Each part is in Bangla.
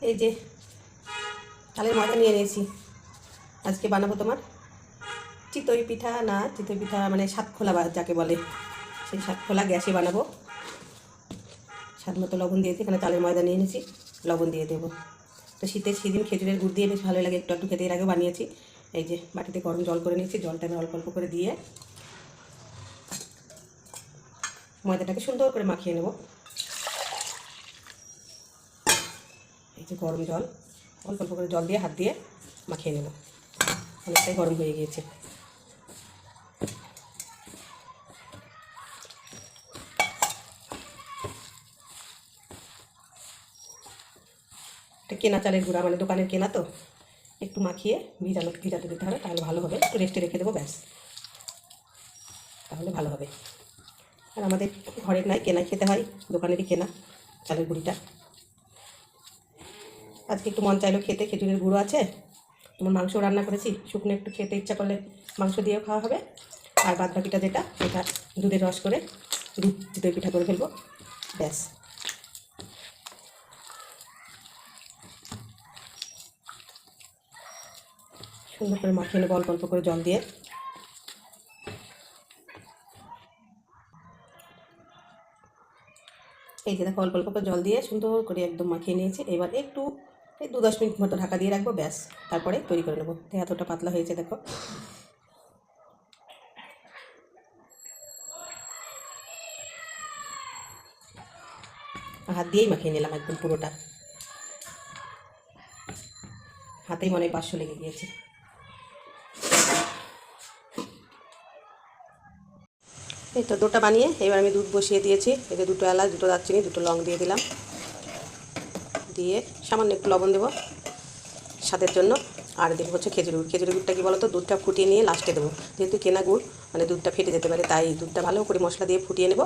এই যে চালের ময়দা নিয়ে নিয়েছি। আজকে বানাবো তোমার চিতই পিঠা, না, চিতই পিঠা মানে সাত খোলা বা- যাকে বলে, সেই সাত খোলা গ্যাসে বানাবো। স্বাদ মতো লবণ দিয়েছি এখানে চালের ময়দা নিয়ে নিয়েছি, লবণ দিয়ে দেবো। তো শীতের সেদিন খেজুরের গুড় দিয়ে বেশ ভালো লাগে, একটু একটু খেতে, এর আগে বানিয়েছি। এই যে বাটিতে গরম জল করে নিয়েছি, জলটা আমি অল্প অল্প করে দিয়ে ময়দাটাকে সুন্দর করে মাখিয়ে নেব। যে গরম জল, অল্প অল্প করে জল দিয়ে হাত দিয়ে মাখিয়ে নেব। অনেকটাই গরম হয়ে গিয়েছে। এটা কেনা চালের গুঁড়া মানে দোকানের কেনা তো, একটু মাখিয়ে ভিজানো, ভিজাতে দিতে হবে, তাহলে ভালো হবে। একটু রেস্টে রেখে দেবো, ব্যাস। তাহলে ভালো হবে। আর আমাদের ঘরের নাই, কেনাই খেতে হয়, দোকানেরই কেনা চালের গুঁড়িটা। আজকে একটু মন চাইলো খেতে, খেজুরের গুঁড়ো আছে। তোমার মাংস রান্না করেছি, শুকনো একটু খেতে ইচ্ছা করলে মাংস দিয়েও খাওয়া হবে। আর বাদ বাকিটা যেটা, সেটা দুধের রস করে দুধ চিতই পিঠা করে ফেলব। ব্যাস। সুন্দর করে মাখিয়ে নেব, অল্প অল্প করে জল দিয়ে। এই যে দেখো, অল্প অল্প করে জল দিয়ে সুন্দর করে একদম মাখিয়ে নিয়েছি। এবার একটু এই দু দশ মিনিট মতো ঢাকা দিয়ে রাখব, ব্যাস। তারপরে তৈরি করে নেব। এতটা পাতলা হয়েছে, দেখো। হাত দিয়েই মাখিয়ে নিলাম একদম পুরোটা। হাতেই মনে পাঁচশো লেগে গিয়েছে। এই তো দুটো বানিয়ে এবার আমি দুধ বসিয়ে দিয়েছি। এতে দুটো এলাচ, দুটো দারচিনি, দুটো লং দিয়ে দিলাম। দিয়ে সামান্য একটু লবণ দেবো স্বাদের জন্য। আর দেবো হচ্ছে খেজুর গুড়। খেজুর গুড়টা কি বলো তো দুধটা ফুটিয়ে নিয়ে লাস্টে দেবো। যেহেতু কেনা গুড় মানে দুধটা ফেটে যেতে পারে, তাই দুধটা ভালো করে মশলা দিয়ে ফুটিয়ে নেব।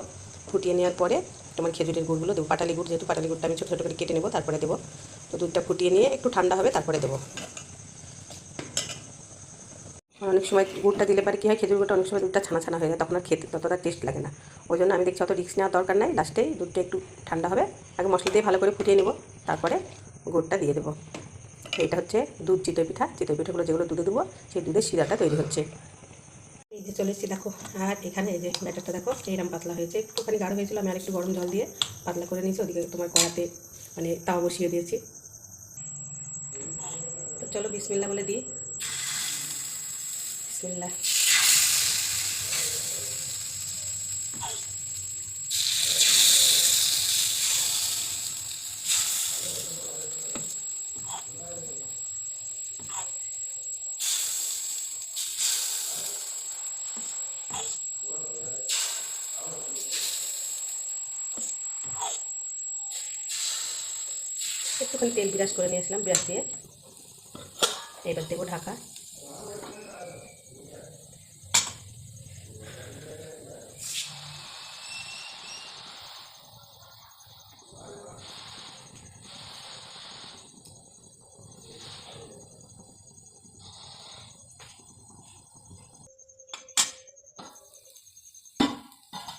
ফুটিয়ে নেওয়ার পরে তোমার খেজুরের গুড়গুলো দেবো। পাটালি গুড়, যেহেতু পাটালি গুড়টা আমি ছোটো ছোটো করে কেটে নেব, তারপরে দেবো। তো দুধটা ফুটিয়ে নিয়ে একটু ঠান্ডা হবে, তারপরে দেবো। অনেক সময় গুড়টা দিলে পারে কী হয়, খেজুর গুড়টা অনেক সময় দুধটা ছানা ছানা হয়ে যায়, তখন আর খেতে ততটা টেস্ট লাগে না। ওই জন্য আমি দেখছি অত রিস্ক নেওয়ার দরকার নাই। লাস্টেই দুধটা একটু ঠান্ডা হবে। আগে মশলা দিয়ে ভালো করে ফুটিয়ে নেব। তারপরে গুড়টা দিয়ে দেবো। এটা হচ্ছে দুধ চিতই পিঠা। চিতই পিঠাগুলো যেগুলো দুধে দেবো, সেই দুধের শিরাটা তৈরি হচ্ছে। এই যে চলে এসেছি, দেখো, আর এখানে এই যে ব্যাটারটা দেখো এইরকম পাতলা হয়েছে। একটুখানি গাঢ় হয়েছিল, আমি আর একটু গরম জল দিয়ে পাতলা করে নিয়েছি, ওদিকে তোমার কড়াতে মানে তাওয়া বসিয়ে দিয়েছি। তো চলো বিসমিল্লা বলে দিই। বিসমিল্লা একটুখানি তেল বিরাজ করে নিয়েছিলাম বিরাজ দিয়ে। এবার দেবো ঢাকা।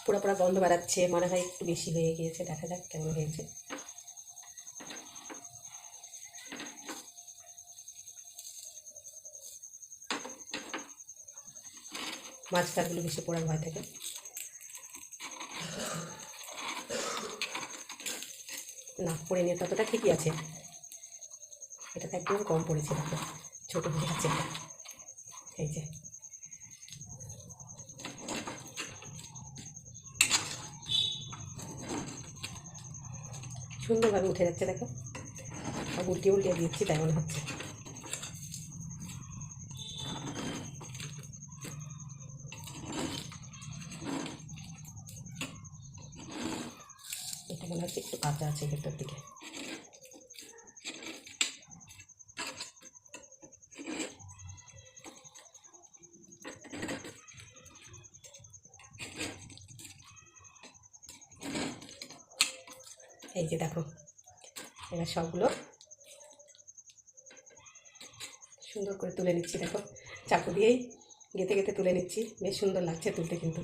পুরো পুরো গন্ধ বাড়াচ্ছে, মনে হয় একটু বেশি হয়ে গিয়েছে, দেখা যাক কেমন হয়েছে। মাছ টাছগুলো বেশি পোড়ার ভয় থাকে। না, পড়ে নিয়ে ততটা ঠিকই আছে। এটা তো একদম কম পড়েছে, দেখো। ছোটো হয়ে আছে এই যে। সুন্দরভাবে উঠে যাচ্ছে, দেখো। উল্টিয়ে উল্টিয়ে দিচ্ছি, তাই মনে হচ্ছে এটা মনে হচ্ছে একটু কাঁচা আছে ভেতর দিকে। এই যে দেখো, এবার সবগুলো সুন্দর করে তুলে নিচ্ছি, দেখো, চাকু দিয়েই গেতে গেতে তুলে নিচ্ছি, বেশ সুন্দর লাগছে তুলতে কিন্তু।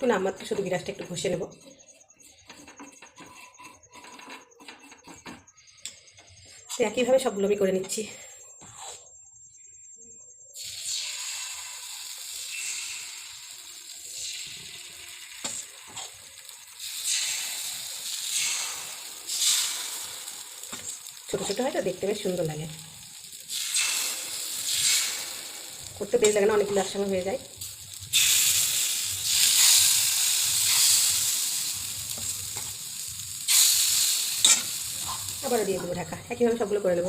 একটু নামমাত্র শুধু গিলাসটা একটু ঘষে নেব। তো একইভাবে সবগুলো আমি করে নিচ্ছি। ছোটো ছোটো হয় তো, দেখতে বেশ সুন্দর লাগে। করতে বেশ লাগে না, অনেকগুলো একসঙ্গে হয়ে যায়। আবারও দিয়ে দেবো ঢাকা। একইভাবে সবগুলো করে নেব।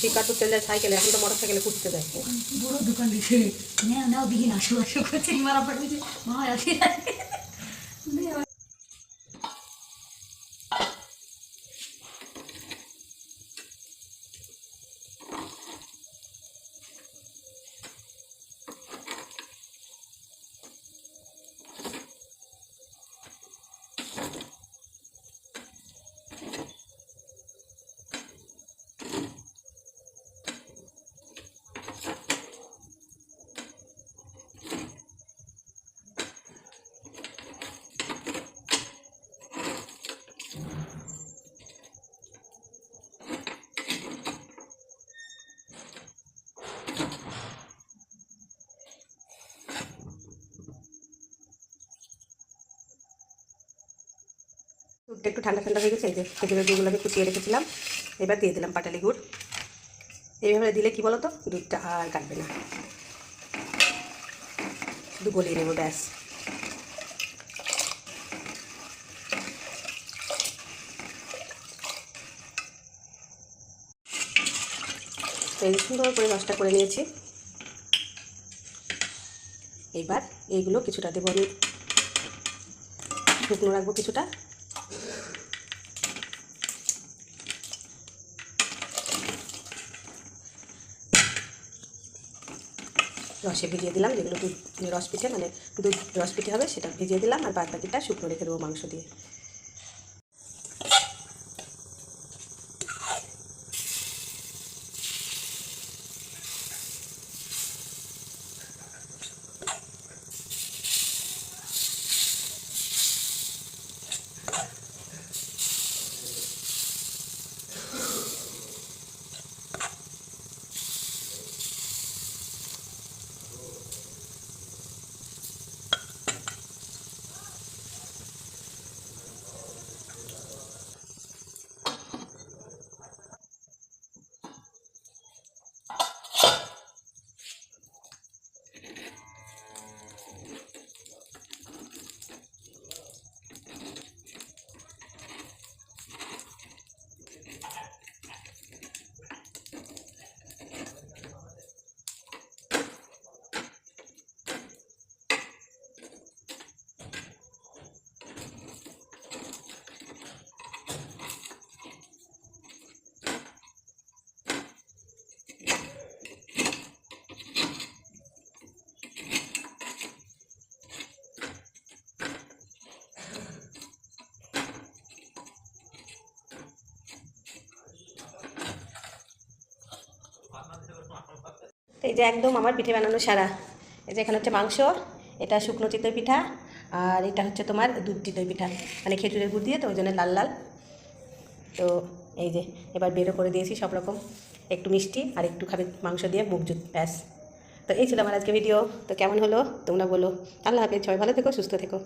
শিকার করতে যায় সাইকেলে এখন তো মোটর সাইকেলে কুটতে যায়। বড় দোকান দিছে নাও নাও দিঘি আসো আসো করছে মারা পড়েছে মা আছে একটু ঠান্ডা ঠান্ডা হয়ে গেছে, এই যে খেজুরের গুঁড়গুলো আমি কুচিয়ে রেখেছিলাম। এবার দিয়ে দিলাম পাটালি গুড়। এইভাবে দিলে কি বলো তো দুধটা আর কাটবে না। শুধু গলিয়ে নেব, ব্যাস। এই সুন্দর করে রসটা করে নিয়েছি। এইবার এইগুলো কিছুটা দেবো আমি। শুকনো রাখব কিছুটা। রসে ভিজিয়ে দিলাম, যেগুলো দুধ রস পিঠে মানে দুধ রস পিঠে হবে, সেটা ভিজিয়ে দিলাম আর বাদ বাকিটা শুকনো রেখে দেবো মাংস দিয়ে। তো এই যে একদম আমার পিঠে বানানো সারা। এই যে এখানে হচ্ছে মাংস, এটা শুকনো চিতই পিঠা, আর এটা হচ্ছে তোমার দুধ চিতই পিঠা মানে খেজুরের গুড় দিয়ে, তো ওই জন্য লাল লাল। তো এই যে, এবার বেরো করে দিয়েছি সব রকম, একটু মিষ্টি আর একটু খাবে মাংস দিয়ে মুখ জুত ব্যাস। তো এই ছিল আমার আজকে ভিডিও তো কেমন হলো তোমরা বলো। আল্লাহ হাফেজ, সবাই ভালো থেকো, সুস্থ থেকো।